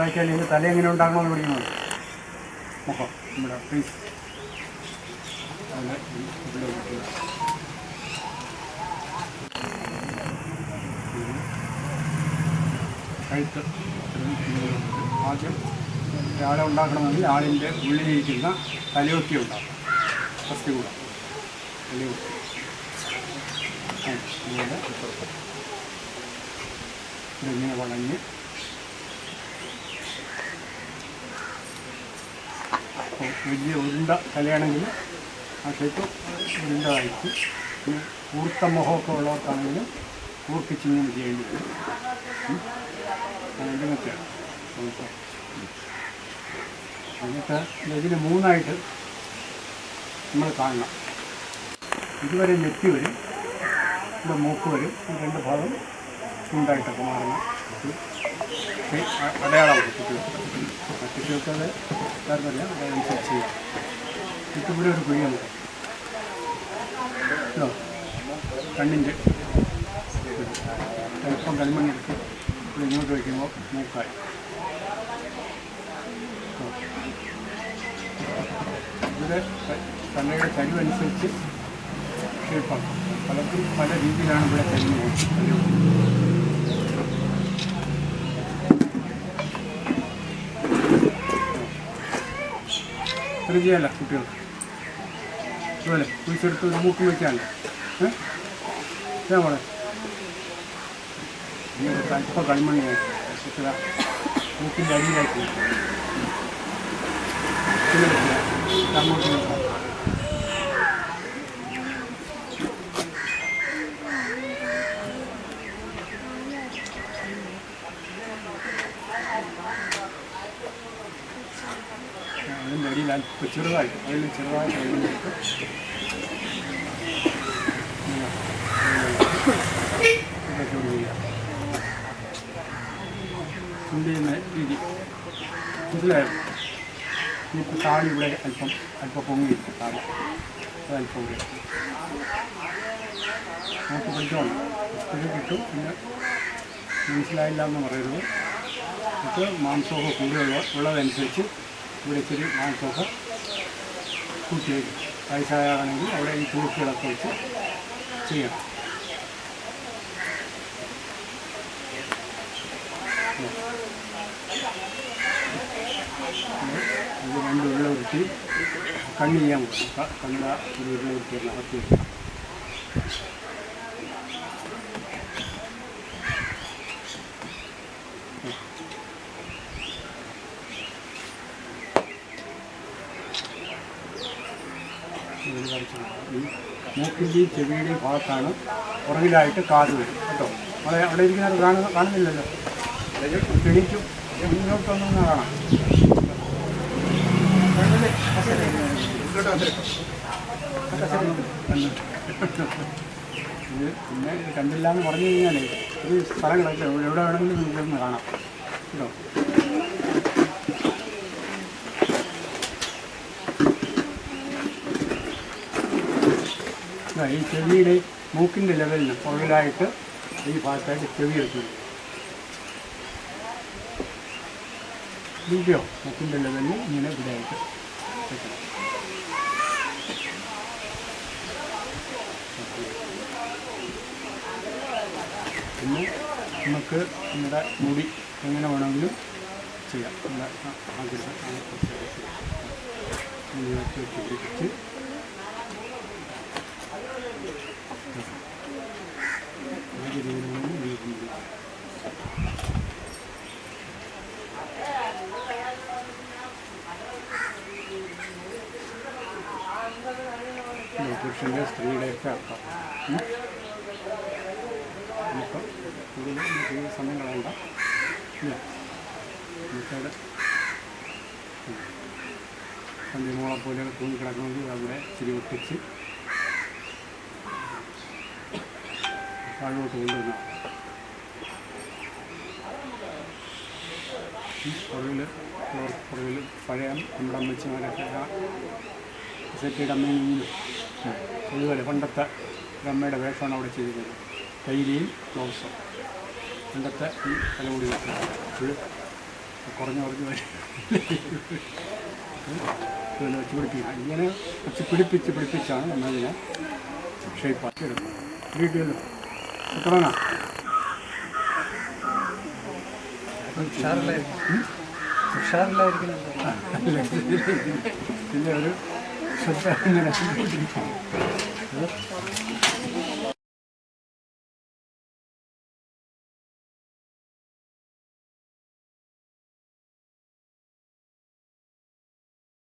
ഇത് തല എങ്ങനെ ഉണ്ടാക്കണമെന്ന് പഠിക്കുന്നത് മുഖം നമ്മുടെ ഫേസ് കഴുത്ത് ആദ്യം ആളെ ഉണ്ടാക്കണമെങ്കിൽ ആളിന്റെ ഉള്ളിലിരിക്കുന്ന തലയൊക്കെ ഉണ്ടാക്കും ഫസ്റ്റ് കൂടെ. തലയൊക്കെ. ഇങ്ങനെ. വളഞ്ഞ് വലിയ ഉരുണ്ട കലയാണെങ്കിൽ ആ ഷേപ്പ് ഉരുണ്ടതായിരിക്കും. കൂർത്ത മുഖമൊക്കെ ഉള്ളവർക്കാണെങ്കിലും കൂർപ്പിച്ചിങ്ങനെ ചെയ്യേണ്ടി വരും. നമുക്ക് എന്നിട്ട് ഇതിന് മൂന്നായിട്ട് നമ്മൾ കാണണം. ഇതുവരെ നെറ്റി വരും. ഇവിടെ മൂക്ക് വരും. ഈ രണ്ട് ഭാഗം ചൂണ്ടായിട്ടൊക്കെ മാറണം. അടയാളം കുട്ടികൾക്ക്. കുട്ടികൾക്ക് അത് താല്പര്യം അതനുസരിച്ച് ചെയ്യാം എന്നിട്ട് ഒരു കുഴിയാണ്. കേട്ടോ കണ്ണിന്റെ അല്പം കൽമണ്ണി എടുത്ത് ഇങ്ങോട്ട് വയ്ക്കുമ്പോൾ മൂക്കായി. ഇവിടെ കണ്ണയുടെ ചരിവനുസരിച്ച് ഷേപ്പാണ് പലർക്കും പല രീതിയിലാണ് ഇവിടെ കരിഞ്ഞു പോകുന്നത്. ഇത്ര ചെയ്യാല്ല കുട്ടികൾക്ക് അതുപോലെ കുഴിച്ചെടുത്ത് മൂക്ക് വയ്ക്കാമല്ലോ ഏ? മോളെ. അല്പം ഇത്ര മൂക്കിന്റെ അടിയിലാക്കി. അങ്ങോട്ട് നോക്കാം. അല്പം ചെറുതായിട്ട് അതിൽ ചെറുതായിട്ട് ഇനിയിപ്പോൾ താടി ഇവിടെ അല്പം അല്പം പൊങ്ങിയിരിക്കും താടി അല്പം നമുക്ക് പഠിച്ചോളാം ഇത് കിട്ടും. പിന്നെ മനസ്സിലായില്ല എന്ന് പറയരുത്. ഇത് മാംസമൊക്കെ കൂടുതലുള്ള ഉള്ളതനുസരിച്ച് ഇവിടെ ഇച്ചിരി മാംസമൊക്കെ കൂട്ടി വയ്ക്കും വയസ്സായാണെങ്കിൽ അവിടെ ഈ തൂക്കുകളൊക്കെ വെച്ച് ചെയ്യണം ഇത് രണ്ട് ഉരുള ഉരുട്ടി കണ്ണ് ചെയ്യാൻ പോകും കണ്ണ ഒരു ഉരുള ഉരുട്ടി അകത്ത് ഈ മൂക്കിന്റെയും ചെവിയുടെയും ഭാഗത്താണ് പുറകിലായിട്ട് കാത് വരും കേട്ടോ? അവിടെ അവിടെ ഇരിക്കുന്നത് കാണുന്ന കാണുന്നില്ലല്ലോ? ക്ഷണിക്കും. മുന്നോട്ടൊന്നും കാണാം? ഇത് പിന്നെ കണ്ടില്ല എന്ന് പറഞ്ഞു കഴിഞ്ഞാൽ ഒരു സ്ഥലങ്ങളൊക്കെ എവിടെ വേണമെങ്കിലും നിങ്ങൾക്കൊന്ന് കാണാം. കേട്ടോ? ദാ ഈ ചെവിയുടെ മൂക്കിന്റെ ലെവലിന് പുറകിലായിട്ട് ഈ ഭാഗത്തായിട്ട് ചെവി എടുക്കുന്നു ഇല്ലയോ മൂക്കിന്റെ ലെവലിൽ ഇങ്ങനെ ഇവിടെയായിട്ട് വെക്കണം പിന്നെ നമുക്ക് നമ്മുടെ മുടി എങ്ങനെ വേണമെങ്കിലും ചെയ്യാം നമ്മുടെ ആഗ്രഹം പിടിച്ച് ആദ്യ രീതിയിലാണ് നീക്കുന്നത് ഇത് പുരുഷന്റെ സ്ത്രീയുടെയൊക്കെ അർത്ഥം. നമുക്ക് സമയം കളയണ്ട. നമുക്കവിടെ സന്ധ്യമോളെ പോലെ തൂങ്ങി കിടക്കണമെങ്കിൽ അവിടെ ഇച്ചിരി ഒട്ടിച്ച് താഴോട്ട് കൊണ്ടുവന്ന പുറകിൽ പുറകിൽ പഴയ നമ്മുടെ അമ്മച്ചിമാരൊക്കെ സെറ്റിയുടെ അമ്മയും അതുപോലെ പണ്ടത്തെ ബ്രഹ്മയുടെ വേഷമാണ് അവിടെ ചെയ്തിരുന്നത്. കൈലിയും ഗ്ലൗസും പണ്ടത്തെ ഈ തലമുടി വെച്ചത് കുറഞ്ഞു കുറഞ്ഞു വരും. വെച്ച് പിടിപ്പിക്കുക. ഇങ്ങനെ വെച്ച് പിടിപ്പിച്ച് പിടിപ്പിച്ചാണ് നമ്മളതിനെ ഷേപ്പാക്കി എടുക്കുന്നത്. വീട്ടിലല്ലോ എത്രയാണോ ഉഷാറിലായിരിക്കും പിന്നെ ഒരു 实在，那个很不正常。